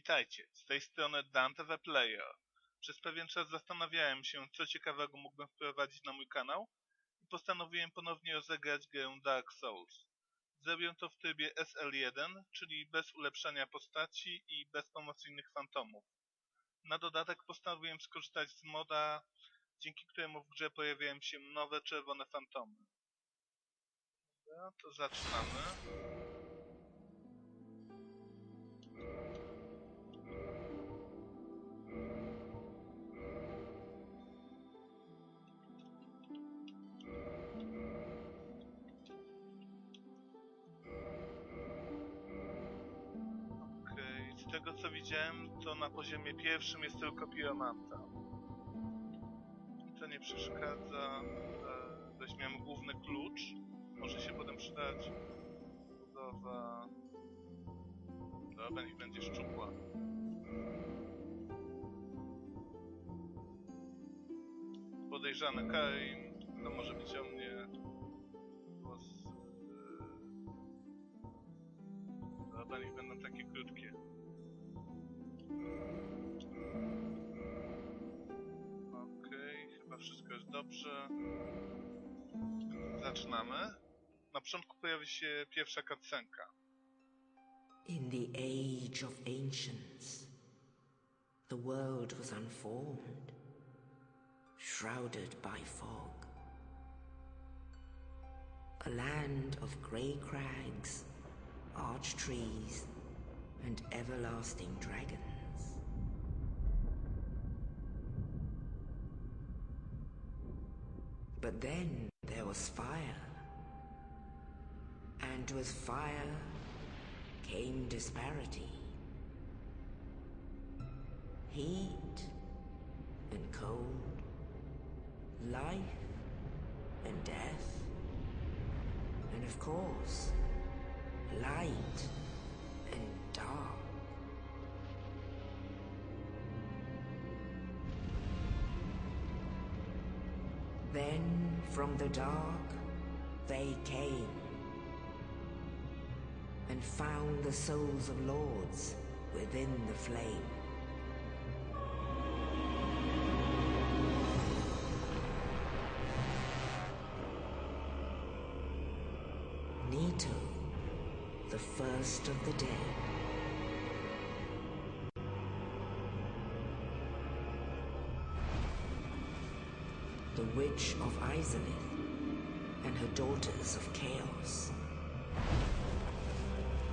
Witajcie, z tej strony Dante the Player. Przez pewien czas zastanawiałem się, co ciekawego mógłbym wprowadzić na mój kanał i postanowiłem ponownie rozegrać grę Dark Souls. Zrobię to w trybie SL1, czyli bez ulepszania postaci i bez innych fantomów. Na dodatek postanowiłem skorzystać z moda, dzięki któremu w grze pojawiają się nowe czerwone fantomy. Dobra, to zaczynamy. ziem, to na poziomie pierwszym jest tylko piramanta. To nie przeszkadza. Weźmiemy główny klucz. Może się potem przydać budowa... Dobra, niech będzie szczupła. Podejrzany Kain. To może być o mnie... Głos... Y, Dobra, niech będą takie dobrze zaczynamy. Na początku pojawi się pierwsza In the age of ancients, the world was unformed, shrouded by fog. A land of grey crags, arch trees, and everlasting dragons. Then there was fire. And with fire came disparity. Heat and cold. Life and death. And of course, light and dark. Then from the dark, they came and found the souls of lords within the flame. Nito, the first of the dead. Witch of Izalith and her daughters of Chaos.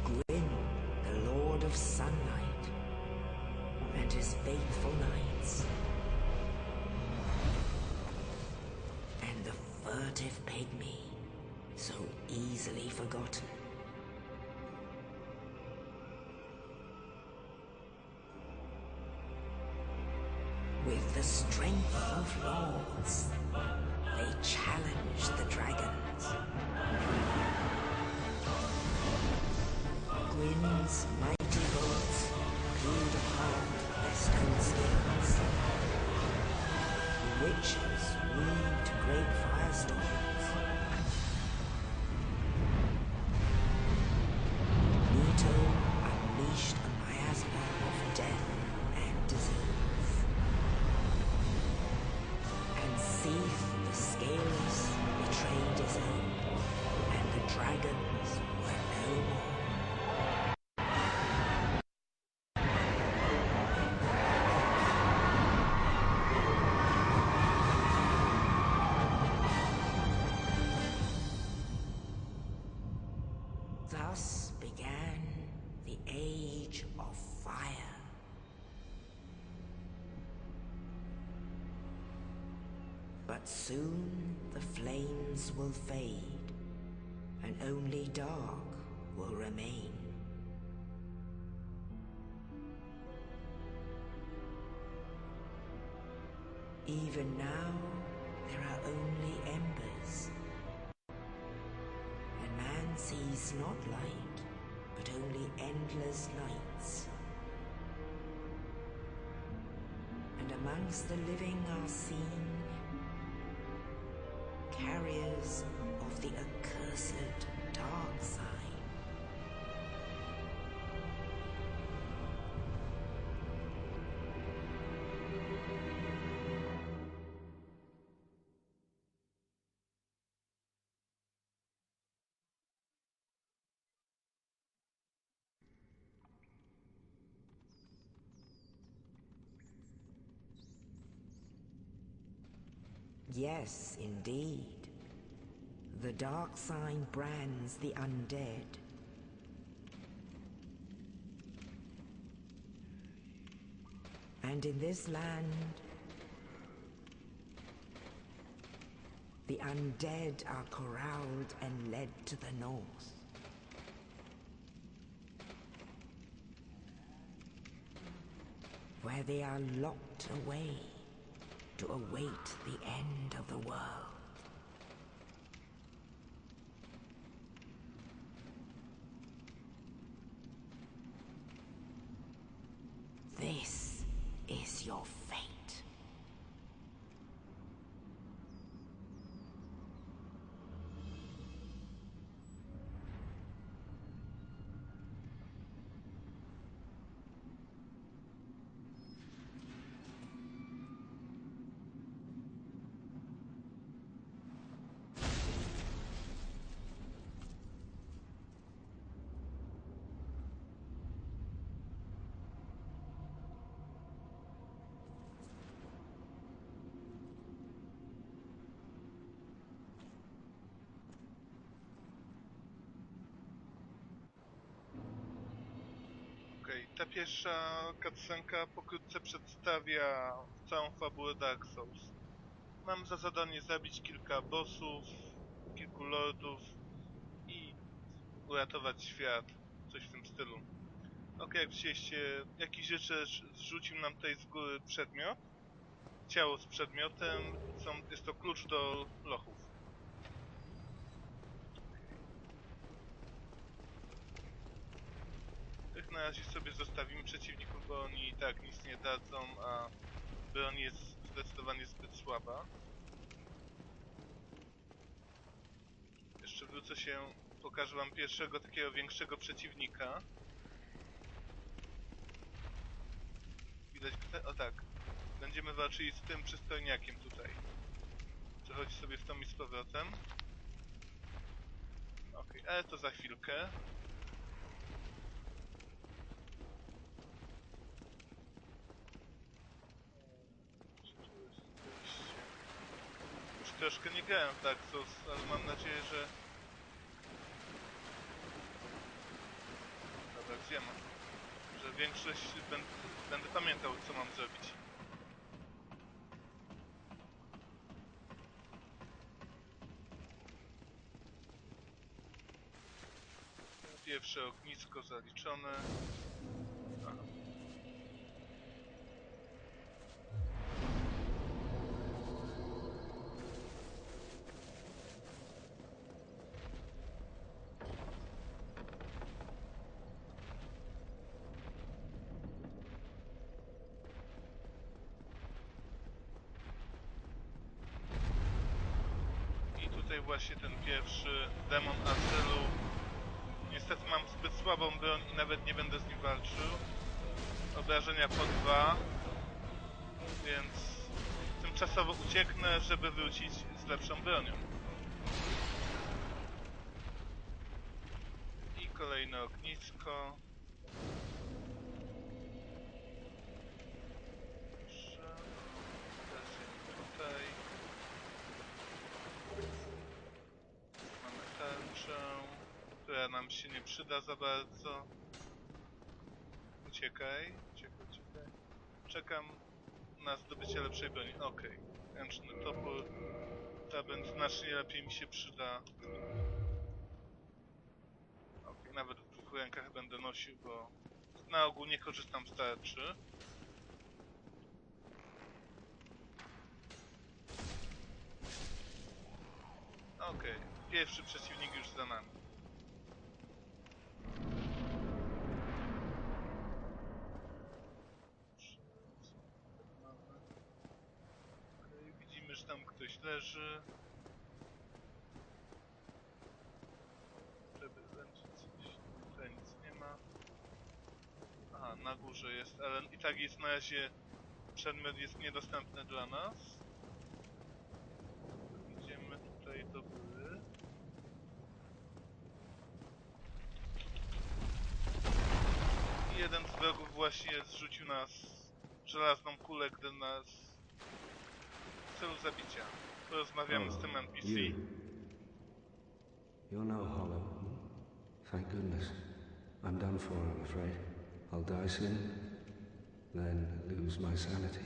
Gwyn, the Lord of Sunlight, and his faithful knights. And the furtive pygmy, so easily forgotten. With the strength of lords challenge the dragons. Gwyn's mighty bolts gleamed upon their stone scales. The witches weaved great firestorms. Thus began the Age of Fire. But soon the flames will fade, and only dark will remain. Even now, there are only embers sees not light, but only endless nights. And amongst the living are seen carriers of the accursed dark side. Yes, indeed. The dark sign brands the undead. And in this land, the undead are corralled and led to the north. Where they are locked away to await the end of the world. Okej, ta pierwsza cutscenka pokrótce przedstawia całą fabułę Dark Souls. Mam za zadanie zabić kilka bossów, kilku lordów i uratować świat, coś w tym stylu. Ok, jak widzieliście, jakiś rzeczy zrzucił nam tutaj z góry przedmiot, ciało z przedmiotem, są, jest to klucz do lochów. na razie sobie zostawimy przeciwników, bo oni i tak nic nie dadzą, a broń jest zdecydowanie zbyt słaba. Jeszcze wrócę się, pokażę wam pierwszego takiego większego przeciwnika. Widać O tak. Będziemy walczyli z tym przystojniakiem tutaj. Przechodzi sobie w tą i z powrotem. Okej, okay, ale to za chwilkę. troszkę nie grałem w Dark Souls, ale mam nadzieję, że... Dobra, gdzie mam? Że większość będę, będę pamiętał, co mam zrobić. Pierwsze ognisko zaliczone. właśnie ten pierwszy demon azylu. Niestety mam zbyt słabą broń i nawet nie będę z nim walczył. Obrażenia po dwa, więc tymczasowo ucieknę, żeby wrócić z lepszą bronią. I kolejne ognisko. przyda za bardzo. Uciekaj, uciekaj, uciekaj. Czekam na zdobycie lepszej broni. Okej. Okay. Ręczny topór. będzie znacznie lepiej mi się przyda. Okej, okay. nawet w dwóch rękach będę nosił, bo na ogół nie korzystam z tarczy. Okej, okay. pierwszy przeciwnik już za nami. należy Żeby zręczyć coś. Tutaj nic nie ma. Aha, na górze jest, ale i tak jest na razie przedmiot jest niedostępny dla nas. Idziemy tutaj do góry. Jeden z wrogów właśnie zrzucił nas żelazną kulę, gdy nas w celu zabicia. z tym hmm. NPC. You. You're no hollow. Thank goodness. I'm done for, I'm afraid. I'll die soon, then lose my sanity.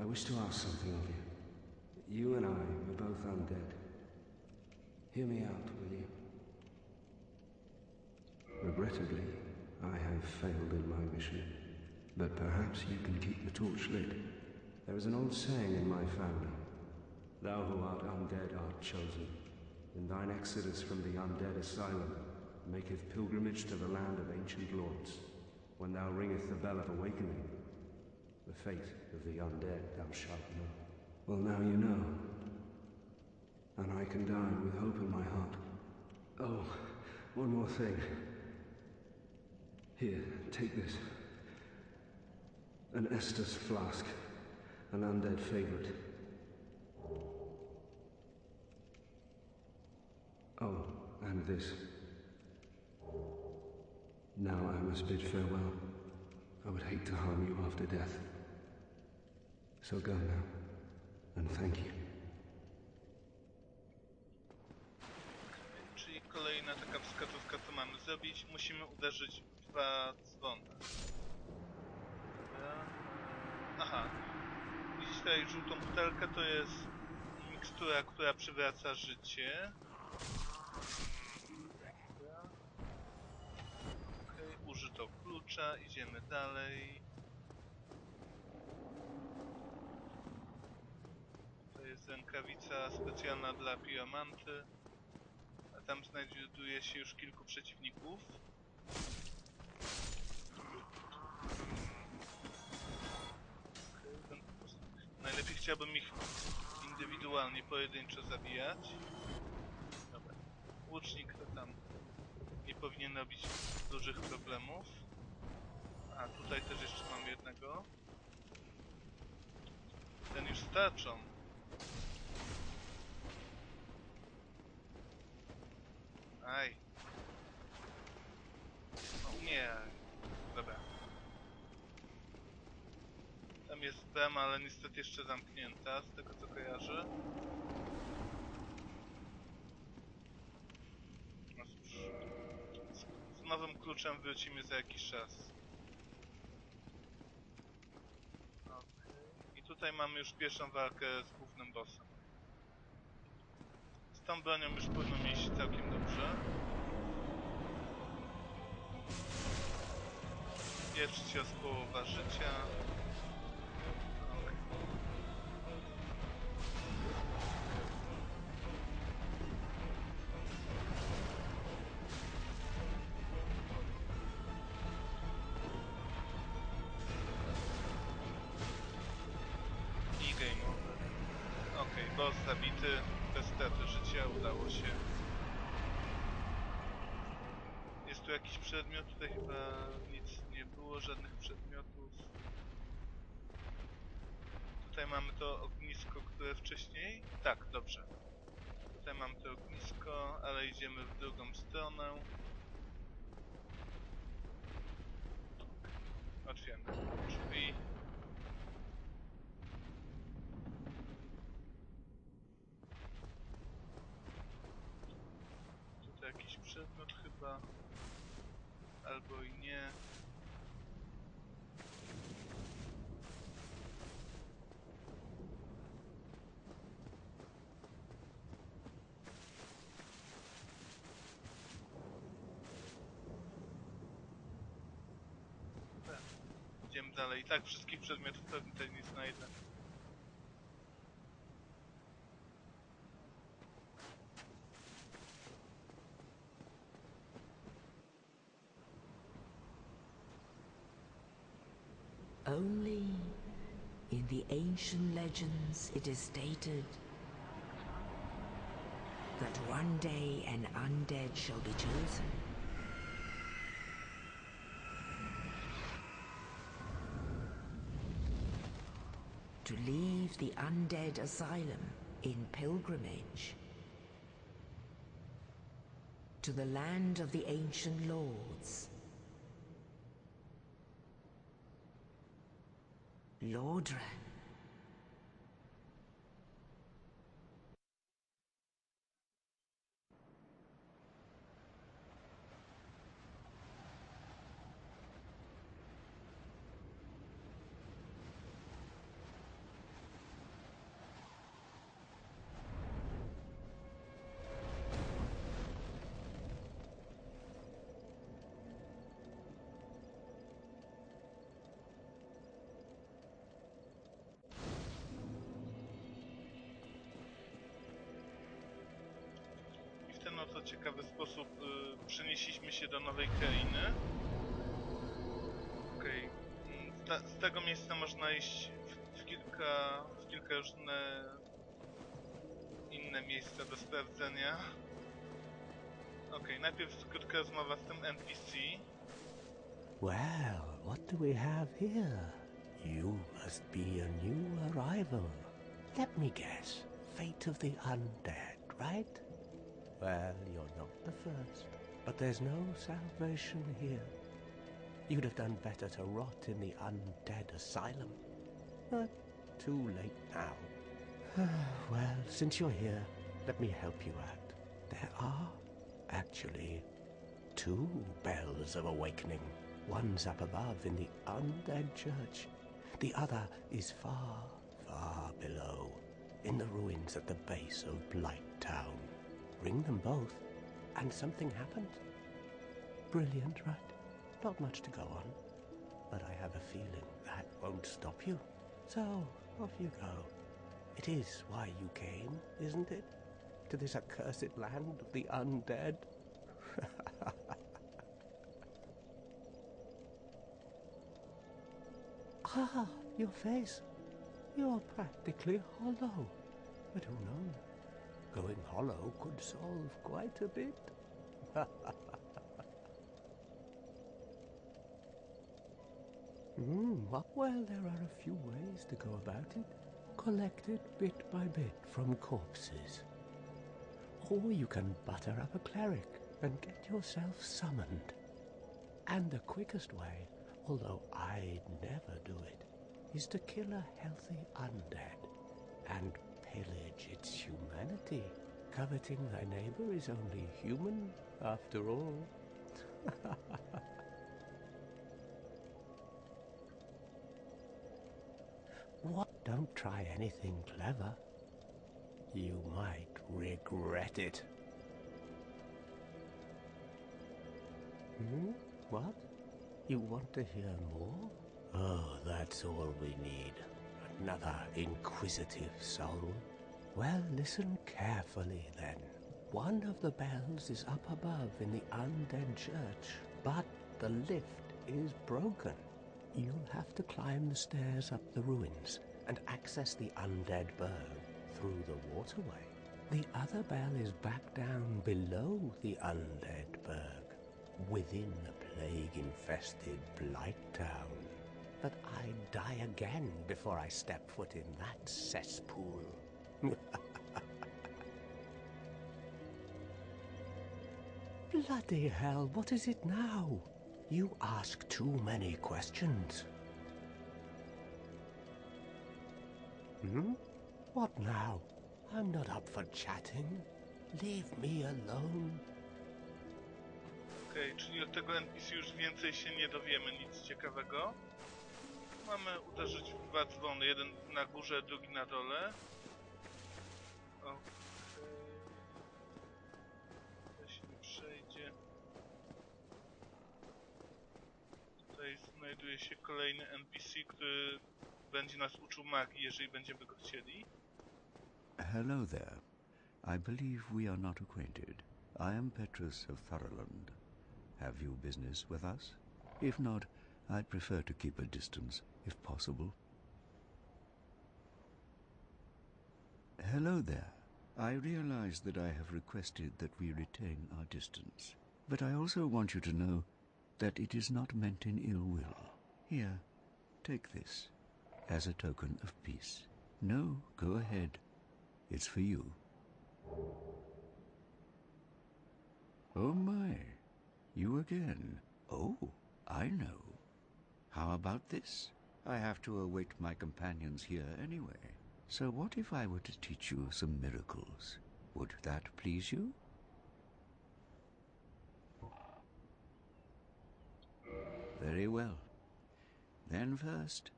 I wish to ask something of you. You and I are both undead. Hear me out, will you? Regrettably, I have failed in my mission, but perhaps you can keep the torch lit. There is an old saying in my family Thou who art undead art chosen. In thine exodus from the undead asylum, maketh pilgrimage to the land of ancient lords, when thou ringest the bell of awakening, the fate of the undead thou shalt know. Well, now you know, and I can die with hope in my heart. Oh, one more thing. Here, take this. An Estus flask, an undead favorite. Oh, and this. Now I must bid farewell. I would hate to harm you after death. So go now, and thank you. Czyli kolejna taka wskazówka, co mamy zrobić. Musimy uderzyć w dwa dzwony. Aha. Widzisz tutaj żółtą butelkę, to jest mikstura, która przywraca życie. Okej, okay, użyto klucza, idziemy dalej. To jest rękawica specjalna dla piomanty. A tam znajduje się już kilku przeciwników. najlepiej chciałbym ich indywidualnie, pojedynczo zabijać włócznik to tam nie powinien robić dużych problemów. A tutaj też jeszcze mam jednego. Ten już starczą. Aj. No umieraj. Dobra. Tam jest brama, ale niestety jeszcze zamknięta, z tego co kojarzę. kluczem wrócimy za jakiś czas. I tutaj mamy już pierwszą walkę z głównym bossem. Z tą bronią już powinno mieć całkiem dobrze. Pierwszy cios połowa życia. tu jakiś przedmiot? Tutaj chyba nic nie było, żadnych przedmiotów. Tutaj mamy to ognisko, które wcześniej... Tak, dobrze. Tutaj mamy to ognisko, ale idziemy w drugą stronę. Otwieramy drzwi. Tutaj jakiś przedmiot chyba albo i nie. Idziemy dalej. I tak wszystkich przedmiotów pewnie tutaj nie znajdę. ancient legends it is stated that one day an undead shall be chosen. To leave the undead asylum in pilgrimage to the land of the ancient lords. Lordran. ciekawy sposób y, przenieśliśmy się do Nowej Krainy. Okej. Okay. Mm, z tego miejsca można iść w, w, kilka, w kilka różne inne miejsca do sprawdzenia. Okej, okay, najpierw krótka rozmowa z tym NPC. Well, what do we have here? You must be a new arrival. Let me guess. Fate of the undead, right? Well, you're not the first, but there's no salvation here. You'd have done better to rot in the undead asylum. But too late now. well, since you're here, let me help you out. There are, actually, two bells of awakening. One's up above in the undead church. The other is far, far below, in the ruins at the base of Blight Town ring them both, and something happened. Brilliant, right? Not much to go on, but I have a feeling that won't stop you. So, off you go. It is why you came, isn't it? To this accursed land of the undead? ah, your face. You're practically hollow. But who knows? Going hollow could solve quite a bit. mm, well, there are a few ways to go about it. Collect it bit by bit from corpses. Or you can butter up a cleric and get yourself summoned. And the quickest way, although I'd never do it, is to kill a healthy undead and pillage, it's humanity. Coveting thy neighbor is only human, after all. what? Don't try anything clever. You might regret it. Hmm? What? You want to hear more? Oh, that's all we need another inquisitive soul? Well, listen carefully then. One of the bells is up above in the undead church, but the lift is broken. You'll have to climb the stairs up the ruins and access the undead berg through the waterway. The other bell is back down below the undead berg, within the plague-infested Blight town but I'd die again before I step foot in that cesspool. Bloody hell, what is it now? You ask too many questions. Hmm? What now? I'm not up for chatting. Leave me alone. Okej, okay, czyli od tego NPC już więcej się nie dowiemy nic ciekawego. mamy uderzyć w dwa dzwony. Jeden na górze, drugi na dole. Okej. Okay. Jeśli przejdzie... Tutaj znajduje się kolejny NPC, który będzie nas uczył magii, jeżeli będziemy go chcieli. Hello there. I believe we are not acquainted. I am Petrus of Thoroland. Have you business with us? If not, I'd prefer to keep a distance. if possible. Hello there. I realize that I have requested that we retain our distance, but I also want you to know that it is not meant in ill will. Here, take this as a token of peace. No, go ahead. It's for you. Oh my, you again. Oh, I know. How about this? I have to await my companions here anyway. So what if I were to teach you some miracles? Would that please you? Very well. Then first,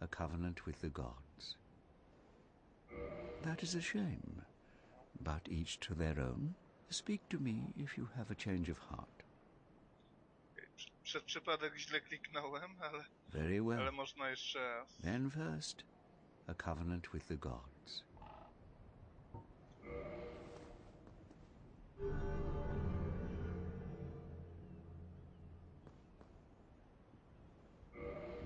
a covenant with the gods. That is a shame, but each to their own. Speak to me if you have a change of heart. Przez przypadek źle kliknąłem, ale, Very well. ale można jeszcze raz. Then first, a covenant with the gods.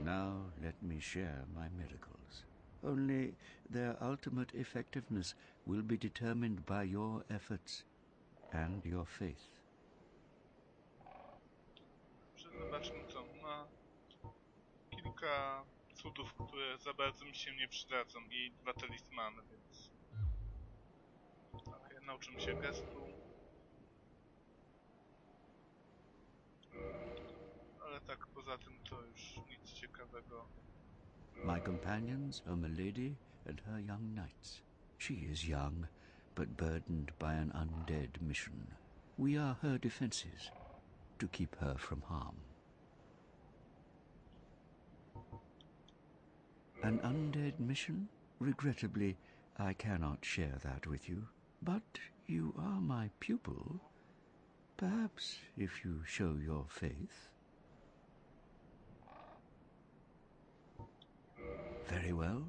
Now let me share my miracles. Only their ultimate effectiveness will be determined by your efforts and your faith. kilka cudów, które za bardzo mi się nie przydadzą i dwa talismany, więc... Ale ja nauczymy się gestu. Ale tak poza tym to już nic ciekawego. My companions are Milady and her young knights. She is young, but burdened by an undead mission. We are her defenses, to keep her from harm. An undead mission? Regrettably, I cannot share that with you. But you are my pupil. Perhaps if you show your faith. Very well.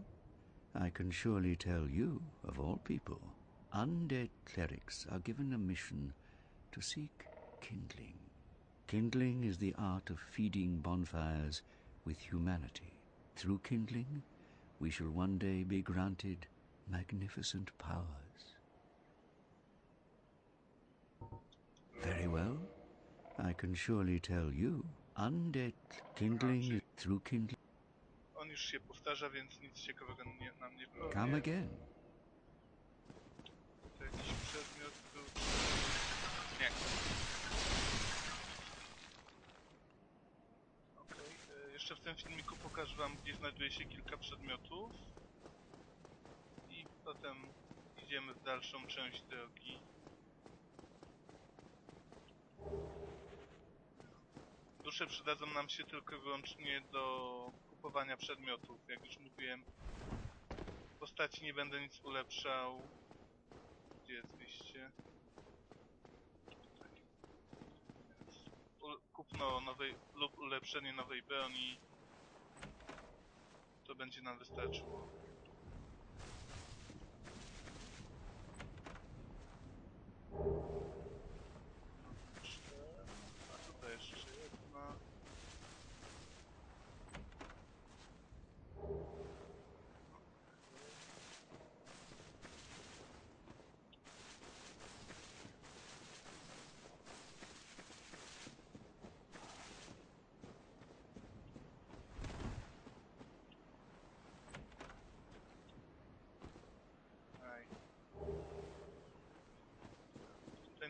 I can surely tell you, of all people, undead clerics are given a mission to seek kindling. Kindling is the art of feeding bonfires with humanity. Through kindling, we shall one day be granted magnificent powers. Very well. I can surely tell you, undead kindling through kindling. On już się powtarza, więc nic ciekawego nie, nam nie powie. Come again. To jakiś przedmiot był... Nie. Jeszcze w tym filmiku pokażę wam, gdzie znajduje się kilka przedmiotów. I potem idziemy w dalszą część drogi. Dusze przydadzą nam się tylko i wyłącznie do kupowania przedmiotów. Jak już mówiłem, postaci nie będę nic ulepszał. Gdzie jest liście? kupno nowej lub ulepszenie nowej broni to będzie nam wystarczyło.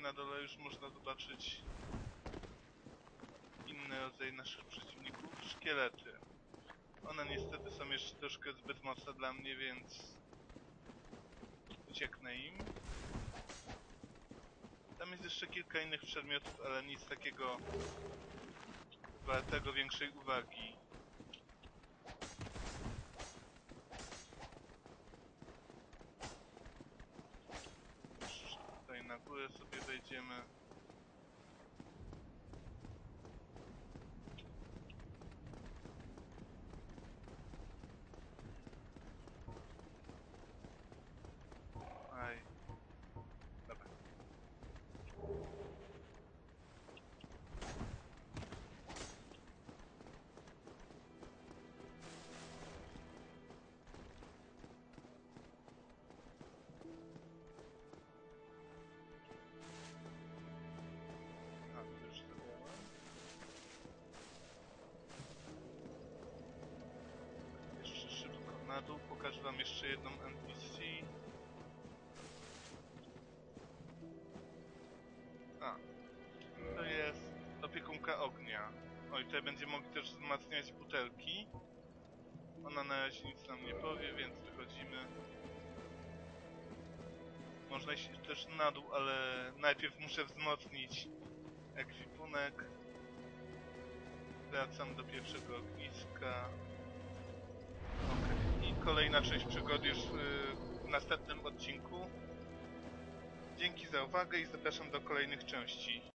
na dole już można zobaczyć inny rodzaj naszych przeciwników, szkielety. One niestety są jeszcze troszkę zbyt mocne dla mnie, więc ucieknę im. Tam jest jeszcze kilka innych przedmiotów, ale nic takiego wartego większej uwagi. dół, pokażę wam jeszcze jedną NPC. A, to jest opiekunka ognia. Oj, tutaj będziemy mogli też wzmacniać butelki. Ona na razie nic nam nie powie, więc wychodzimy. Można iść też na dół, ale najpierw muszę wzmocnić ekwipunek. Wracam do pierwszego ogniska. Okej. Okay i kolejna część przygód już y, w następnym odcinku. Dzięki za uwagę i zapraszam do kolejnych części.